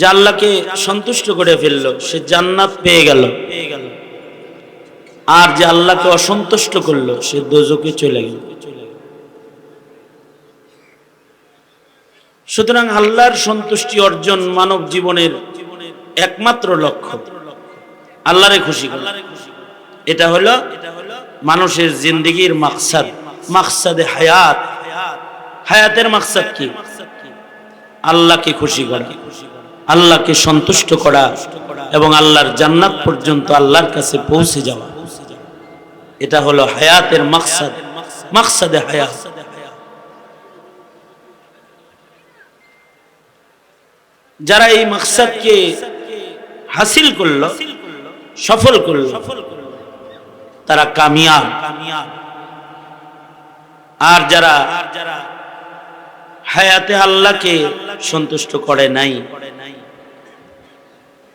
যে আল্লাহকে সন্তুষ্ট করে ফেলল, সে জান্নাত পেয়ে গেল। আর যে আল্লাহকে অসন্তুষ্ট করল, সে দোজকে চলে গেল। সুতরাং আল্লাহর সন্তুষ্টি অর্জন মানব জীবনের একমাত্র লক্ষ্য। আল্লাহরে খুশি এটা হলো মানুষের জিন্দিগির মাকসাদ। মাকসাদে হায়াত। হায়াতের মাকসাদ কি? আল্লাহকে খুশি করা। আল্লাহকে সন্তুষ্ট করা এবং আল্লাহর জান্নাত পর্যন্ত আল্লাহর কাছে পৌঁছে যাওয়া। এটা হলো হায়াতের মাকসাদ, মাকসাদে হায়াত যারা এই মাকসাদকে হাসিল করল, সফল করল, তারা কামিয়াব। আর যারা হায়াতে আল্লাহকে সন্তুষ্ট করে নাই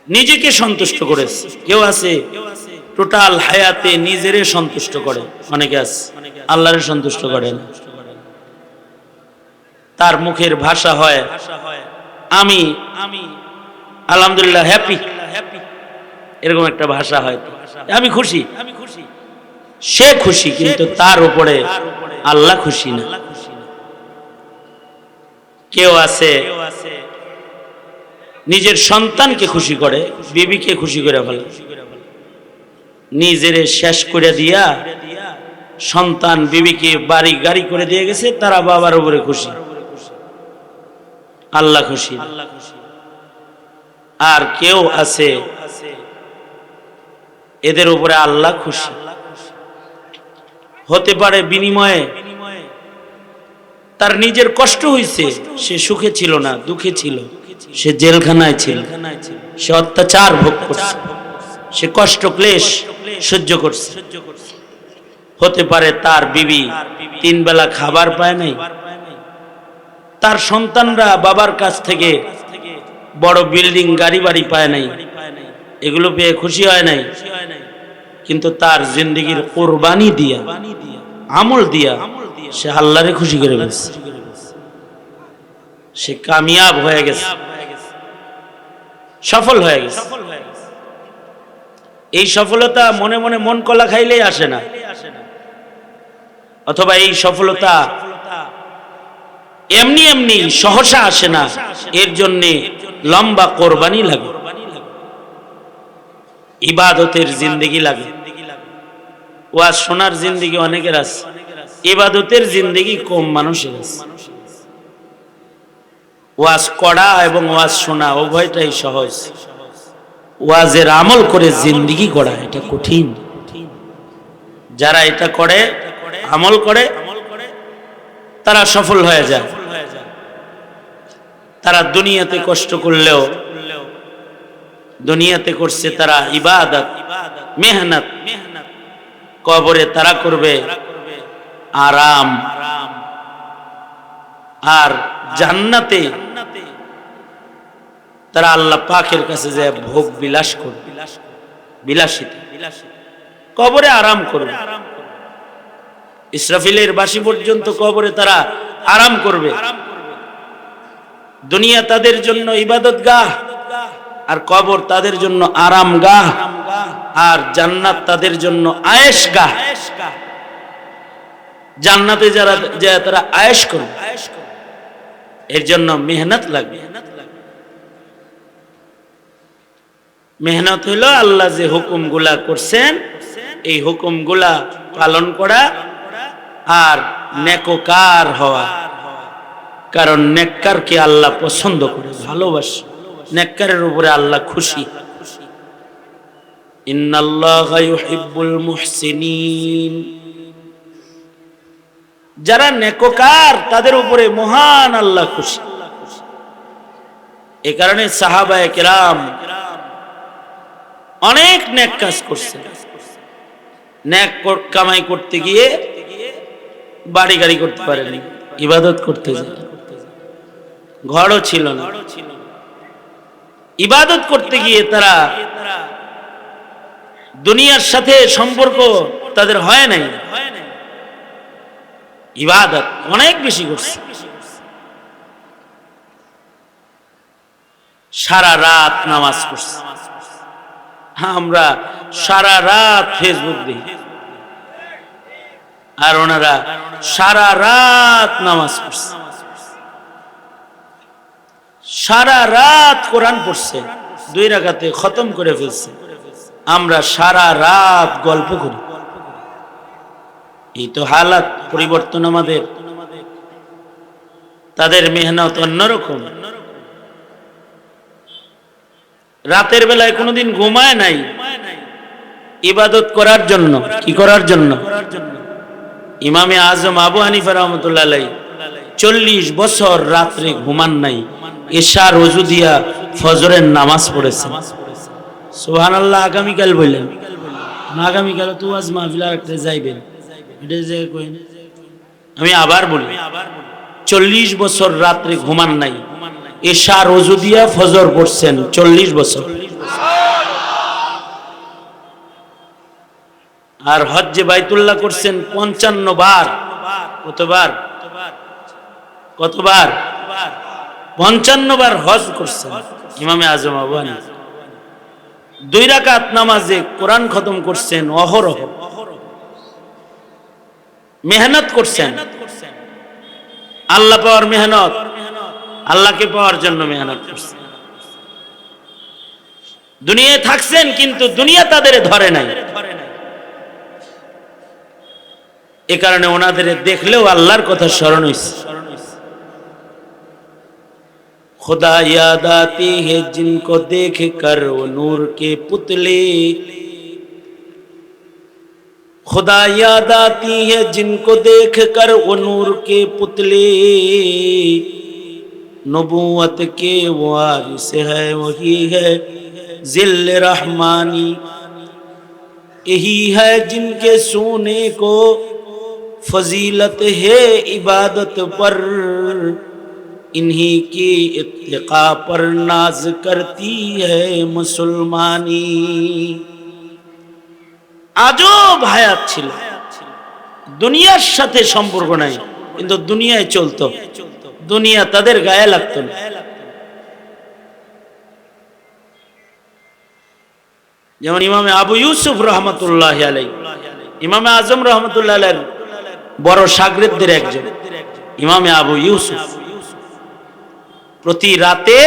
নিজেকে সন্তুষ্ট করেছে কেউ আছে, টোটাল হায়াতে নিজেরে সন্তুষ্ট করে। অনেকে আছে? আল্লাহরে সন্তুষ্ট করে না। তার মুখের ভাষা হয়, আমি আমি আলহামদুলিল্লাহ হ্যাপি এরকম একটা ভাষা হয়। আমি খুশি আমি খুশি। সে খুশি, কিন্তু তার উপরে আল্লাহ খুশি না। কেউ আছে নিজের সন্তানকে খুশি করে, বিবিকে খুশি করে ফেলে। নিজের শেষ করে দিয়া সন্তান বিবিকে বাড়ি গাড়ি করে দিয়ে গেছে, তারা বাবার উপরে খুশি। আল্লাহ খুশি। আর কেউ আছে, এদের উপরে আল্লাহ খুশি। হতে পারে বিনিময়ে তার নিজের কষ্ট হইছে, সে সুখে ছিল না, দুঃখে ছিল। সে জেলখানায় ছিল। সে অত্যাচার ভোগ করছে। সে কষ্ট ক্লেশ সহ্য করছে। হতে পারে তার বিবি। তিন বেলা খাবার পায় নাই। তার সন্তানরা বাবার কাছ থেকে বড় বিল্ডিং গাড়ি বাড়ি পায় নাই। এগুলো পেয়ে খুশি হয় নাই। কিন্তু তার জিন্দগির কোরবানি দিয়া আমল দিয়া সে আল্লাহরে খুশি করে গেছে সে কামিয়াব হয়ে গেছে। সফল হয়ে গেছে। এই সফলতা মনে মনে মন কলা খাইলেই আসে না। অথবা এই সফলতা এমনি এমনি সহসা আসে না। এর জন্যে লম্বা কোরবানি লাগে। ইবাদতের জিন্দগি লাগে। ওয়াজ শোনার জিন্দগি অনেকের আছে। ইবাদতের জিন্দগি কম মানুষের আছে। ওয়াজ করা এবং ওয়াজ শোনা, উভয়টাই সহজ। ওয়াজের আমল করে জিন্দগি করা এটা কঠিন। যারা এটা করে, আমল করে, তারা সফল হয়ে যায়। তারা দুনিয়াতে কষ্ট করলেও, দুনিয়াতে করছে তারা ইবাদত, মেহনত। কবরে তারা করবে আরাম। আর জান্নাতে তারা আল্লাহ পাকের কাছে যায় ভোগ বিলাস করবে, বিলাসিতা। কবরে আরাম করবে। ইসরাফিলের বাসি পর্যন্ত কবরে তারা আরাম করবে। দুনিয়া তাদের জন্য ইবাদত গাহ আর কবর তাদের জন্য আরাম গাহ আর জান্নাত তাদের জন্য আয়েস গাহ জান্নাতে যারা যে তারা আয়েস করবে। এর জন্য মেহনত লাগবে। মেহনত হইল আল্লাহ যে হুকুমগুলা করছেন, এই হুকুমগুলা পালন করা আর নেকোকার হওয়া। কারণ নেককারকে আল্লাহ পছন্দ করে, ভালোবাসে। নেককারের উপরে আল্লাহ খুশি। ইন্নাল্লাহা ইউহিব্বুল মুহসিনিন। যারা নেককার, তাদের উপরে মহান আল্লাহ খুশি। এ কারণে সাহাবায়ে কেরাম অনেক নেক কাজ করছে নেক কামাই করতে গিয়ে বাড়ি গাড়ি করতে পারেনি ইবাদত করতে ঘরও ছিল না। ইবাদত করতে গিয়ে তারা দুনিয়ার সাথে সম্পর্ক তাদের হয় নাই। ইবাদত অনেক বেশি করছে। সারা রাত নামাজ পড়ছে। আমরা সারা রাত ফেসবুক দেখি। আর ওনারা সারা রাত নামাজ পড়ছে। সারা রাত কোরআন পড়ছে, দুই রাখাতে খতম করে ফেলছে। আমরা সারা রাত গল্প করি। এই তো হালাত। পরিবর্তন আমাদের। তাদের মেহনত অন্যরকম। রাতের বেলায় কোনোদিন ঘুমায় নাই। ইবাদত করার জন্য, কি করার জন্য? ইমামে আজম আবু হানিফা রহমতুল্লাহ চল্লিশ বছর রাত্রে ঘুমান নাই। এশা রজু দিয়া ফজরের নামাজ পড়েছে। সোহান আল্লাহ আগামীকাল বললেন। আগামীকাল তু আজ মাহফিল আর একটা যাইবেন। এটা যে কইন। আমি আবার বলি, চল্লিশ বছর রাত্রে ঘুমান নাই। এশা রজু দিয়া ফজর পড়ছেন চল্লিশ বছর। আর হজ্জে বাইতুল্লাহ করছেন পঞ্চান্ন বার। কতবার? কতবার? পঞ্চান্ন বার হজ করছেন। ইমামে আজম আবু হানিফা। দুই রাকাত নামাজে কোরআন খতম করছেন অহরহ। মেহনত করছেন। আল্লাহ পাওয়ার মেহনত, আল্লাহকে পাওয়ার জন্য মেহনত করছেন। দুনিয়ায় থাকছেন কিন্তু দুনিয়া তাদের ধরে নাই। এ কারণে ওনাদের দেখলেও আল্লাহর কথা স্মরণ হয়েছে খুদা ইয়াদ আতি হে জিনকো দেখ কর নূর কে পুতলে। خدا یاد آتی ہے جن کو دیکھ کر وہ نور کے پتلے۔ نبوت کے وارث ہے، وہی ہے ذل رحمانی۔ یہی ہے جن کے سونے کو فضیلت ہے عبادت پر۔ انہی کی اتقا پر ناز کرتی ہے مسلمانی۔ আজব হায়াত ছিল। দুনিয়ার সাথে সম্পর্ক নাই, কিন্তু দুনিয়ায় চলতো। দুনিয়া তাদের গায়ে লাগতো না। যেমন ইমামে আবু ইউসুফ রহমতুল্লাহ আলাই ইমামে আজম রহমতুল্লাহ আলাই বড় সাগরেদদের একজন, ইমামে আবু ইউসুফ। প্রতি রাতে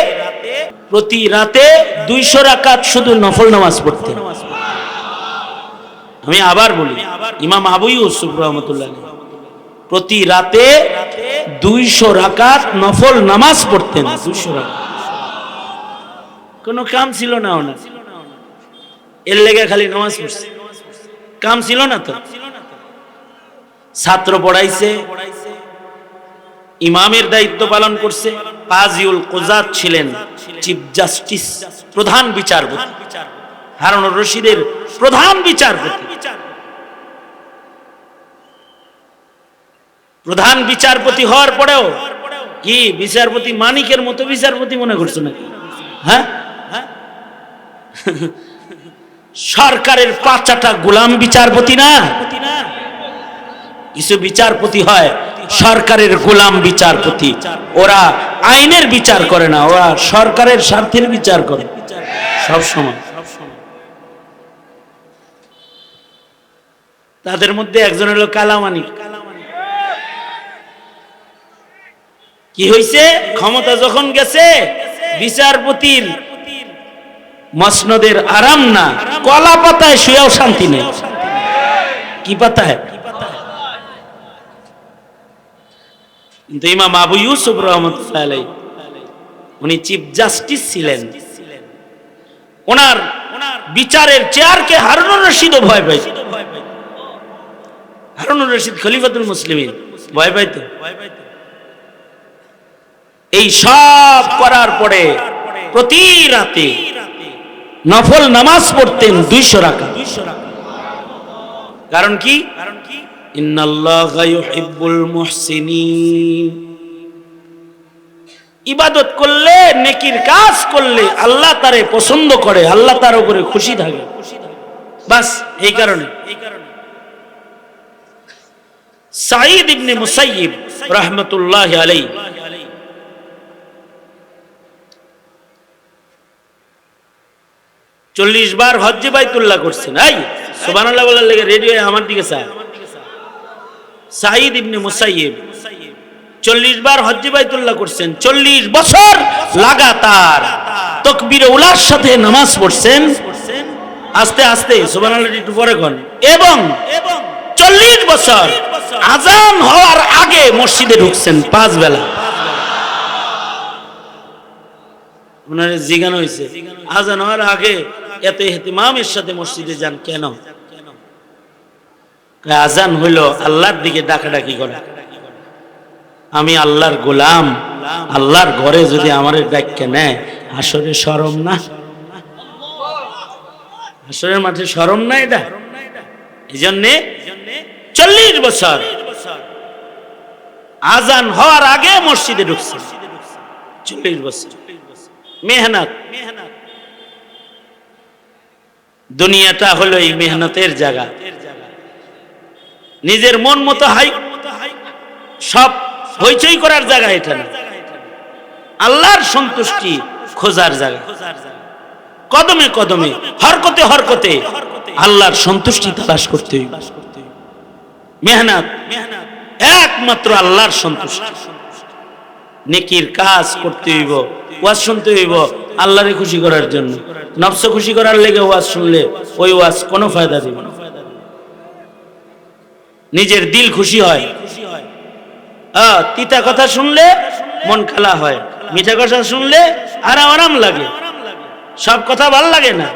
প্রতি রাতে দুইশো রাকাত শুধু নফল নামাজ পড়তেন। আমি আবার বলি, ইমাম আবু ইউসুফ রহমতুল্লাহ প্রতি রাতে দুইশো রাকাত নফল নামাজ পড়তেন, দুইশো রাকাত। কোনো কাম ছিল না ওনার। এর লেগে খালি নামাজ পড়ছে। কাম ছিল না তো? ছাত্র পড়াইছে, ইমামের দায়িত্ব পালন করছে। কাজিউল কোজাত ছিলেন চিফ জাস্টিস, প্রধান বিচারপতি। হারুনুর রশিদের প্রধান বিচারপতি। প্রধান বিচারপতি হওয়ার পরেও কি বিচারপতি মানিকের মতো বিচারপতি মনে করছ নাকি? হ্যাঁ? সরকারের পাঁচাটা গোলাম বিচারপতি না? কিছু বিচারপতি হয় সরকারের গোলাম বিচারপতি। ওরা আইনের বিচার করে না, ওরা সরকারের স্বার্থের বিচার করে। সব সময় তাদের মধ্যে একজন হলো কালামানি কি হয়েছে ক্ষমতা যখন গেছে, বিচারপতির মসনদের আরাম না, কলা পাতায় শুয়েও শান্তি নেই। কি পাতায়? কিন্তু ইমাম আবু ইউসুফ উনি চিফ জাস্টিস ছিলেন। ওনার বিচারের চেয়ারকে হারুনুর রশিদও ভয় পাইত। হারুনুর রশিদ খলিফাতুল মুসলিমিন, ভয় পাইত? এই সব করার পরে প্রতি রাতে নফল নামাজ পড়তেন দুইশো রাখা কারণ কি? ইবাদত করলে, নেকির কাজ করলে আল্লাহ তারে পছন্দ করে, আল্লাহ তার উপরে খুশি থাকে। বাস, এই কারণে। সাঈদ ইবনে মুসাইয়িব রাহমাতুল্লাহি আলাইহি চল্লিশ বার হজ্জে বাইতুল্লাহ করছেন। এই, সুবহানাল্লাহ বলার লেগে রেডিও আমার দিকে চা সাঈদ ইবনে চল্লিশ বার হজ্জে বাইতুল্লাহ করছেন। চল্লিশ বছর লাগাতার তকবীরে উলার সাথে নামাজ পড়ছেন। আস্তে আস্তে, সুবহানাল্লাহ একটু পরে কোন। এবং চল্লিশ বছর আজান হওয়ার আগে মসজিদে ঢুকছেন পাঁচ বেলা। ওনার জিগানো হয়েছে আজান হওয়ার আগে এত হেতিমামের সাথে মসজিদে যান কেন? আজান হইল, আল্লাহর দিকে ডাকাডাকি করে। আমি আল্লাহর গোলাম, আল্লাহর ঘরে যদি আমার ডাক্যে নেয়, আসরে সরম না? আসরের মাঠে সরম না এটা? এই জন্যে চল্লিশ বছর আজান হওয়ার আগে মসজিদে ঢুকছে। চল্লিশ বছর। মেহনত মেহনত। দুনিয়াটা হলো এই মেহনতের জায়গা। নিজের মন মতো হাই, সব হইচই করার জায়গা এটা না। আল্লাহর সন্তুষ্টি খোঁজার জায়গা। কদমে কদমে, হরকতে হরকতে আল্লাহর সন্তুষ্টি তালাশ করতে মেহনত একমাত্র আল্লাহর সন্তুষ্টি। নেকির কাজ করতে হইব, ওয়াজ শুনতে হইব আল্লাহরে খুশি করার জন্য। নফস খুশি করার লেগে ওয়াজ শুনলে ওই ওয়াজ কোনো ফায়দা দিবে নিজের দিল খুশি হয়। তিতা কথা শুনলে মন খালা হয়। মিঠা কথা শুনলে আরাম আরাম লাগে। সব কথা ভালো লাগে না।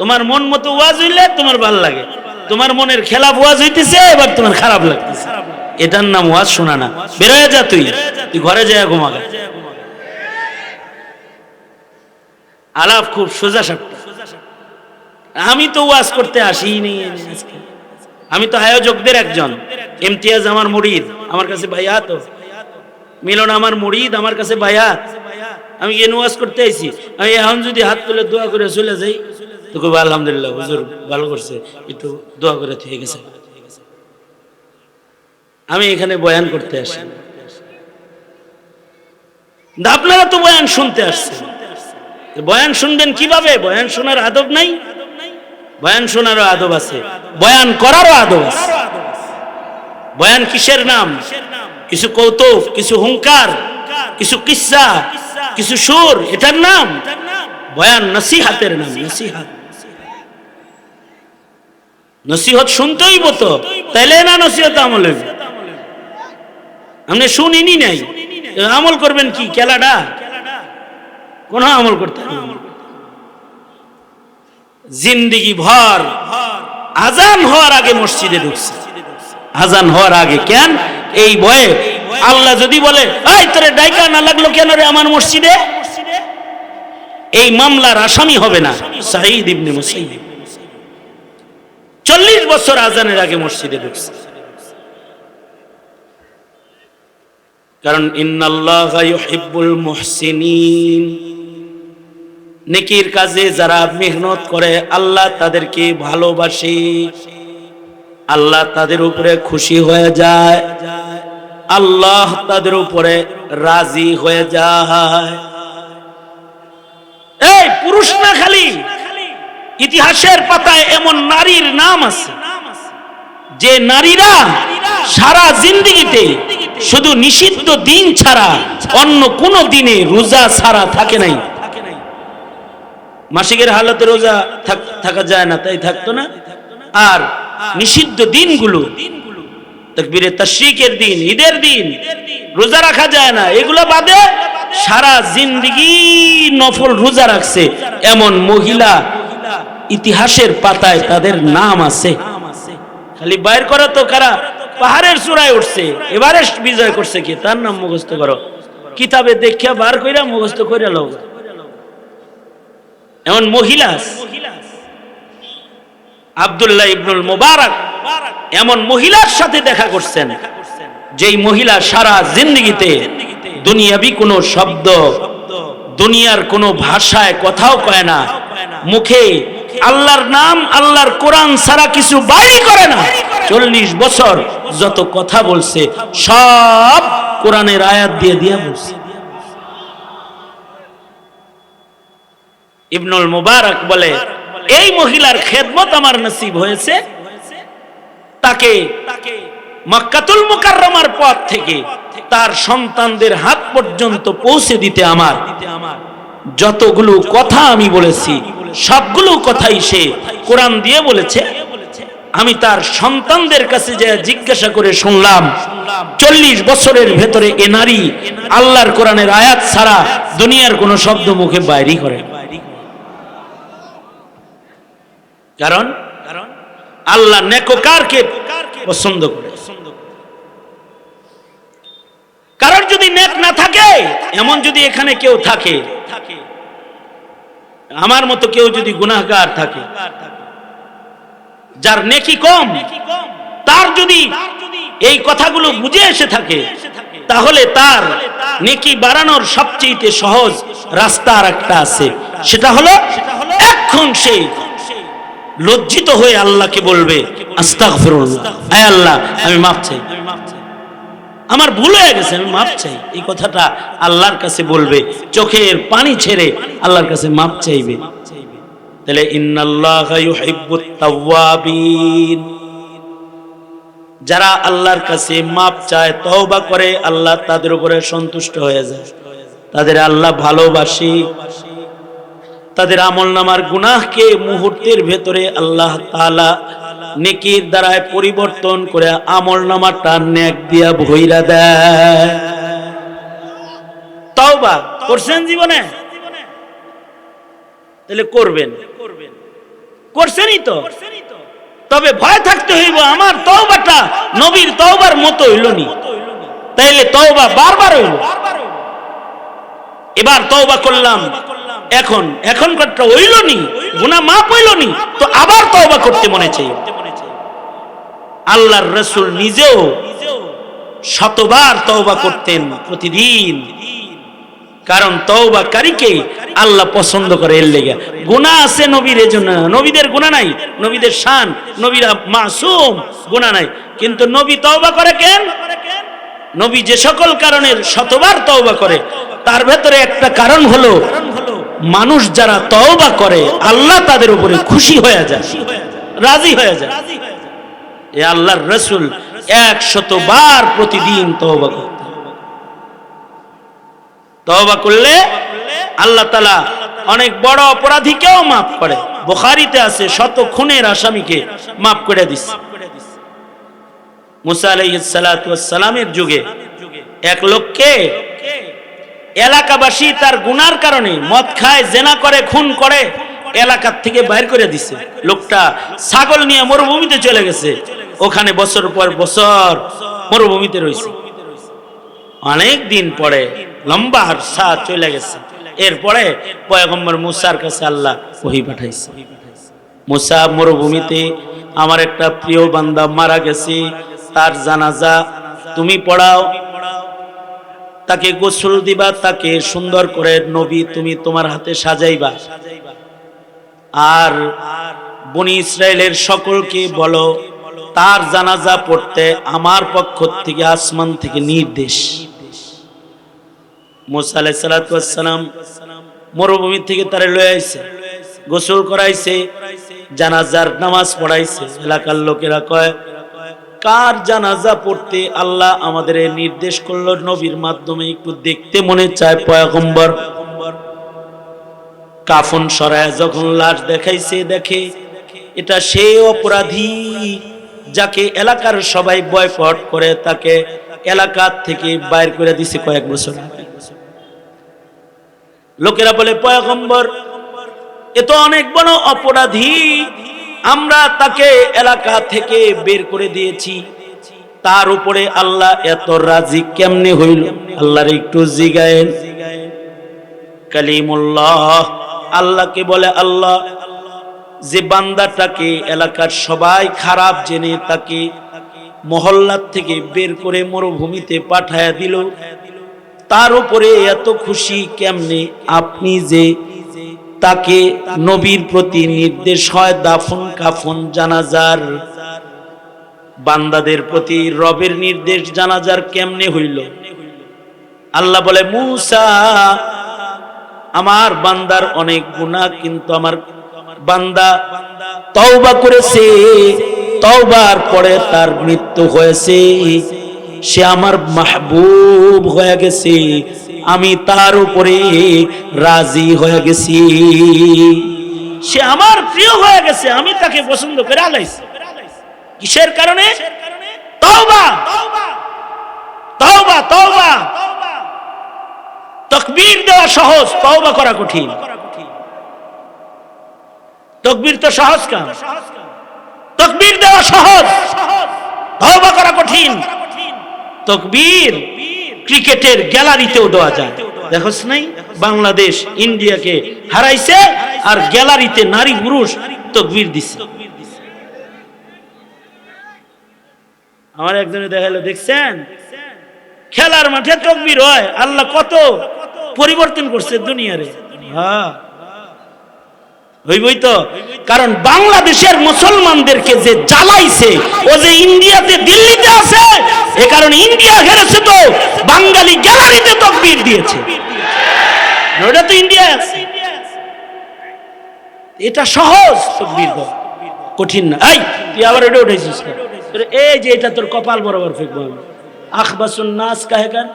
তোমার মন মতো ওয়াজ হইলে তোমার ভালো লাগে। তোমার মনের খেলাফ ওয়াজ হইতেছে, এবার তোমার খারাপ লাগতেছে। এটার নাম ওয়াজ শোনা না। বেরোয় যা তুই। তুই ঘরে যায় ঘুমাগা আলাপ খুব সোজা সাপটা আমি তো ওয়াজ করতে আসি আমি তো আয়োজকদের একজন, ইমতিয়াজ আমার মুরিদ, আমার কাছে ভাইয়া তো। মিলন আমার মুরিদ, আমার কাছে বায়াত আমি গিয়ে ওয়াজ করতে আইছি। আমি এখন যদি হাত তুলে দোয়া করে চলে যাই, তো কবে আলহামদুলিল্লাহ, হুজুর ভালো করছে, একটু দোয়া করে থেকে গেছে। আমি এখানে বয়ান করতে আসি। আপনারা তো বয়ান শুনতে আসছেন। বয়ান শুনবেন কীভাবে? বয়ান শোনার আদব নাই? বয়ান শোনারও আদব আছে। বয়ান করারও আদব আছে। বয়ান কিসের নাম? কিছু কৌতুক, কিছু হুঙ্কার কিছু কিসা, কিছু সুর, এটার নাম? বয়ান নসিহাতের নাম, নসিহাত। নসিহত শুনতেই বতো তাইলে না নসিহত আমল আপনি শুনিনি নাই? আমল করবেন কি? খেলাটা? কোন আমল করতে জিন্দিগি ভর, আজান হওয়ার আগে মসজিদে ঢুকছে। আজান হওয়ার আগে কেন? এই ভয়ে। আল্লাহ যদি বলে এই তোরে ডাইকা না লাগল কেন রে আমার মসজিদে? এই মামলার আসামি হবে না সাঈদ ইবনে মুসাইয়িব চল্লিশ বছর আজানের আগে মসজিদে ঢুকছে। কারণ, ইন্নাল্লাহ ইউহিব্বুল মুহসিনিন। নেকির কাজে যারা মেহনত করে, আল্লাহ তাদেরকে ভালোবাসে। আল্লাহ তাদের উপরে খুশি হয়ে যায়। আল্লাহ তাদের উপরে রাজি হয়ে যায়। এই পুরুষ না খালি, ইতিহাসের পাতায় এমন নারীর নাম আছে। যে নারীরা সারা জিন্দিগিতে শুধু নিষিদ্ধ দিন ছাড়া অন্য কোনো দিনে রোজা ছাড়া থাকে নাই। মাসিকের হালতে রোজা থাকা যায় না, তাই থাকতো না। আর নিষিদ্ধ দিনগুলো তাকবীরে তাশরিকের দিন, ঈদের দিন, রোজা রাখা যায় না। এগুলো বাদে সারা জিন্দিগি নফল রোজা রাখছে। এমন মহিলা ইতিহাসের পাতায় তাদের নাম আছে। খালি বাইর করো তো কারা? পাহাড়ের চূড়ায় উঠছে। এভারেস্ট বিজয় করছে কি? তার নাম মুখস্থ করো। কিতাবে দেখিয়া বার কইরা মুখস্থ কইরা লোক এমন মহিলা। আব্দুল্লাহ ইবনুল মুবারক এমন মহিলার সাথে দেখা করছেন, যেই মহিলা সারা জিন্দগিতে দুনিয়াবি কোনো শব্দ, দুনিয়ার কোনো ভাষায় কথাও কয় না, মুখে আল্লাহর নাম, আল্লাহর কোরআন ছাড়া কিছু বাইরে করে না চল্লিশ বছর যত কথা বলছে, সব কোরআনের আয়াত দিয়ে দিয়ে বলছে ইবনুল মুবারক বলে, এই মহিলার খেদমত আমার নসিব হয়েছে। তাকে মক্কাতুল মুকাররমার পথ থেকে তার সন্তানদের হাত পর্যন্ত পৌঁছে দিতে আমার। যতগুলো কথা আমি বলেছি, সবগুলো কথাই সে কোরআন দিয়ে বলেছে। আমি তার সন্তানদের কাছে যে জিজ্ঞাসা করে শুনলাম, চল্লিশ বছরের ভেতরে এ নারী আল্লাহর কোরআনের আয়াত ছাড়া দুনিয়ার কোনো শব্দ মুখে বাইরই করে না। কারণ? আল্লাহ নেকোকারকে পছন্দ করে। কারণ যদি নেক না থাকে এমন যদি এখানে কেউ থাকে আমার মতো কেউ যদি গুনাহগার থাকে যার নেকি কম তার যদি এই কথাগুলো বুঝে এসে থাকে তাহলে তার নেকি বাড়ানোর সবচেয়ে সহজ রাস্তা আর একটা আছে। সেটা হলো এখন সে লজ্জিত হয়ে আল্লাহকে বলবে আয় আল্লাহ, আমি মাপ চাই। আমার ভুল হয়ে গেছে, আমি মাপ চাই। এই কথাটা আল্লাহর কাছে বলবে, চোখের পানি ছেড়ে আল্লাহর কাছে মাপ চাইবে। তাহলে যারা আল্লাহর কাছে মাপ চায়, তওবা করে, আল্লাহ তাদের উপরে সন্তুষ্ট হয়ে যায়। তাদের আল্লাহ ভালোবাসি। তাদের আমল নামার গুনাহকে মুহূর্তের ভেতরে আল্লাহ তাআলা নেকির দ্বারায় পরিবর্তন করে আমল নামাটা নেক দিয়া ভইরা দেয়। তওবা, করছেন জীবনে? তাহলে করবেন। করছেনই তো। তবে ভয় থাকতে হইব, আমার তওবাটা নবীর তওবার মতো হইল নি তাইলে তওবা বারবার হইল। এবার তওবা করলাম। এখন এখন এখনকারটা হইল নি গুনাহ মাপ হইল নি তো আবার তওবা করতে মনে চাই। আল্লাহর রসুল নিজেও শতবার তওবা করতেন প্রতিদিন। কারণ তওবাকারীকে আল্লাহ পছন্দ করে এর লেগে। গুনাহ আছে নবীর জন্য নবীদের গুনাহ নাই, নবীদের শান, নবীরা মাসুম গুনাহ নাই। কিন্তু নবী তওবা করে কেন? নবী যে সকল কারণের শতবার তওবা করে, তার ভেতরে একটা কারণ হলো মানুষ যারা তওবা করে, আল্লাহ তাদের উপরে খুশি হয়ে যায়, রাজি হয়ে যায়। এ আল্লাহর রসুল একশত বার প্রতিদিন তওবা করতেন। তওবা করলে আল্লাহ তালা অনেক বড় অপরাধীকেও মাফ করে। বুখারীতে আছে, শত খুনের আসামিকে মাফ করে দিচ্ছে মুসা আলাইহিস সালাতু ওয়াস সালামের যুগে এক লোককে এলাকাবাসী তার গুনার কারণে মদ খায়, জেনা করে, খুন করে, এলাকার থেকে বাইর করে দিছে। লোকটা ছাগল নিয়ে মরুভূমিতে চলে গেছে। ওখানে বছর পর বছর মরুভূমিতে রয়েছে। অনেক দিন পরে লম্বা আরসা চলে গেছে। এরপরে পয়গম্বর মুসার কাছে আল্লাহ ওহি পাঠাইছে। মুসা, মরুভূমিতে আমার একটা প্রিয় বান্দা মারা গেছে। তার জানাজা তুমি পড়াও তাকে গোসল দিবা, তাকে সুন্দর করে নবী তুমি তোমার হাতে সাজাইবা। আর বনি ইসরায়েলের সকলকে বলো, তার জানাজা পড়তে আমার পক্ষ থেকে আসমান থেকে নির্দেশ। মোসা মরুভূমি থেকে তারা লয়ে আইছে, গোসল করাইছে, জানাজার নামাজ পড়াইছে। এলাকার লোকেরা কয় কার জানাজা পড়তে আল্লাহ আমাদের নির্দেশ করল নবীর মাধ্যমে একটু দেখতে মনে চায় পয়গম্বর। কাফন সরায় যখন লাশ দেখাইছে, দেখে এটা সে অপরাধী যাকে এলাকার সবাই বয়কট করে, তাকে এলাকার থেকে বাইর করে দিছে কয়েক বছর লোকেরা বলে, পয়গম্বর, এ তো অনেক বড় অপরাধী। আমরা তাকে এলাকা থেকে বের করে দিয়েছি। তার উপরে আল্লাহ এত রাজি কেমনে হইল? আল্লাহর একটু জিগায়েন। কালিমুল্লাহ, আল্লাহকে বলে আল্লাহ, যে বান্দাটাকে এলাকার সবাই খারাপ জেনে তাকে মহল্লার থেকে বের করে মরুভূমিতে পাঠায়া দিল। তার উপরে এত খুশি কেমনে? আপনি যে তাকে নবীর প্রতি নির্দেশ হয় দাফন কাফন জানাজার। বান্দাদের প্রতি রবের নির্দেশ জানাজার কেমনে হইল? আল্লাহ বলে, মুসা, আমার বান্দার অনেক গুণা কিন্তু আমার বান্দা তওবা করেছে। তওবার পরে তার মৃত্যু হয়েছে। সে আমার মাহবুব হয়ে গেছে। আমি তার উপরে রাজি হয়ে গেছি। সে আমার প্রিয় হয়ে গেছে, আমি তাকে পছন্দ করে আলাইছি। কিসের কারণে? তওবা। তওবা তওবা। তকবীর দেওয়া সহজ, তওবা করা কঠিন। তকবীর তো সহজ কাম। তকবীর দেওয়া সহজ, তওবা করা কঠিন। তকবীর ক্রিকেটের গ্যালারিতেও দেওয়া যায়। দেখোস নাই বাংলাদেশ ইন্ডিয়াকে হারাইছে আর গ্যালারিতে নারী পুরুষ তকবীর দিছে। আমার একজনে দেখাল দেখছেন? খেলার মাঠে তকবীর হয়। আল্লাহ কত পরিবর্তন করছে দুনিয়ারে। হ্যাঁ। হইবই তো। কারণ বাংলাদেশের মুসলমানদেরকে যে জ্বালাইছে ও যে ইন্ডিয়াতে দিল্লিতে আছে এ কারণে ইন্ডিয়া হেরেছে তো। বাঙালি গ্যালারিতে তকবীর দিয়েছে। ওটা তো ইন্ডিয়া আছে। এটা সহজ তকবীর কঠিন না। এই, তুই আবার ওটা উঠেছিস এই যে এটা তোর কপাল বরাবর ফেকবো আমি। আখবাসুন নাস কাহেকার।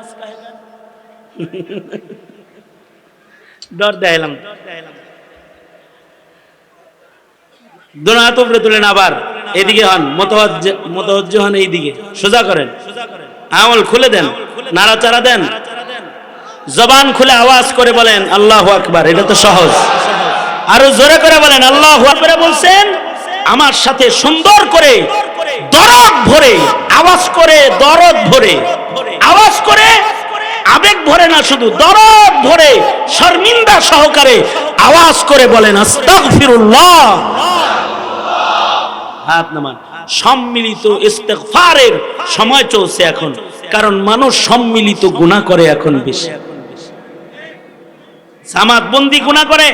ডর তুলেন আবার। এদিকে হন মতওয়াজ্জ মতওয়াজ্জ হন এইদিকে। সোজা করেন। আমল খুলে দেন। নাড়াচাড়া দেন। জবান খুলে আওয়াজ করে বলেন, আল্লাহ আকবার। এটা তো সহজ। আরও জোরে করে বলেন, আল্লাহ আকবার। বলছেন, আমার সাথে সুন্দর করে, দরদ ভরে, আওয়াজ করে, দরদ ভরে, আওয়াজ করে, আবেগ ভরে না শুধু, দরদ ভরে, শর্মিন্দা সহকারে আওয়াজ করে বলেন, আস্তাগফিরুল্লাহ। হাত নামান। সম্মিলিত ইস্তেগফারের সময় চলছে এখন। কারণ মানুষ সম্মিলিত গুনাহ করে এখন বেশি। জামাত বন্দি গুনাহ করে?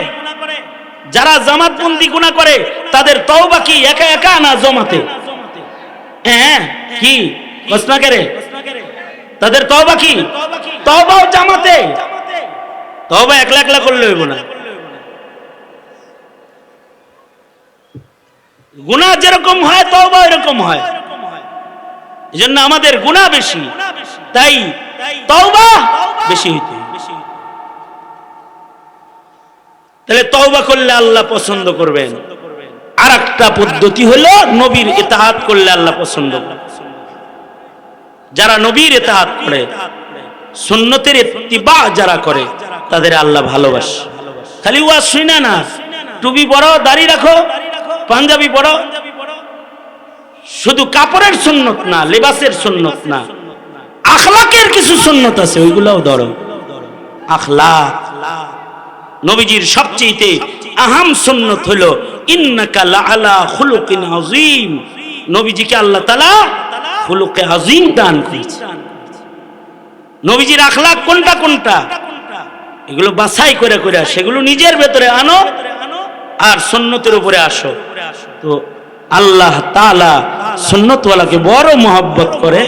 যারা জামাত বন্দি গুনাহ করে, তাদের তওবা কি একা একা না জমাতে? হ্যাঁ কি? প্রশ্ন করে তাদের তওবা কি? তওবাও জামাতে। তওবা একলা একলা করলে হইব না। গুনাহ যেরকম হয় তওবা এরকম হয়। এজন্য আমাদের গুনাহ বেশি। তাই তওবা বেশি হইতে তাহলে তওবা করলে আল্লাহ পছন্দ করবেন। আর একটা পদ্ধতি হলো নবীর ইতাহাত করলে আল্লাহ পছন্দ করবেন। যারা নবীর ইতাহাত করে, সুন্নতের ইত্তিবা যারা করে, তাদের আল্লাহ ভালোবাসে। খালি ওয়াজ শুনে না। টুপি পরো, দাড়ি রাখো, পাঞ্জাবি পরো শুধু কাপড়ের সুন্নত না, লেবাসের সুন্নত না। আখলাকের কিছু সুন্নত আছে, ওইগুলাও ধরো। আখলাক। নবীজির সবচেয়ে আহাম সুন্নত হলো, ইন্নাকা লাআলা খুলুকিন আযীম। নবীজিকে আল্লাহ তাআলা খুলুকে আযীম দান করেছে। নবীজির আখলাক কোনটা কোনটা? এগুলো বাছাই করে করে সেগুলো নিজের ভেতরে আনো, আর সুন্নতের উপরে আসো। তো আল্লাহ তাআলা সুন্নতওয়ালাকে বড় মহব্বত করে,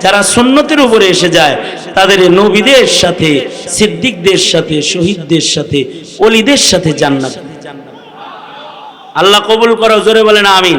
যারা সুন্নতের উপরে এসে যায়, তাদের নবীদের সাথে, সিদ্দিকদের সাথে, শহীদদের সাথে অলিদের সাথে জান্নাত। আল্লাহ কবুল করো, জোরে বলেন, আমিন।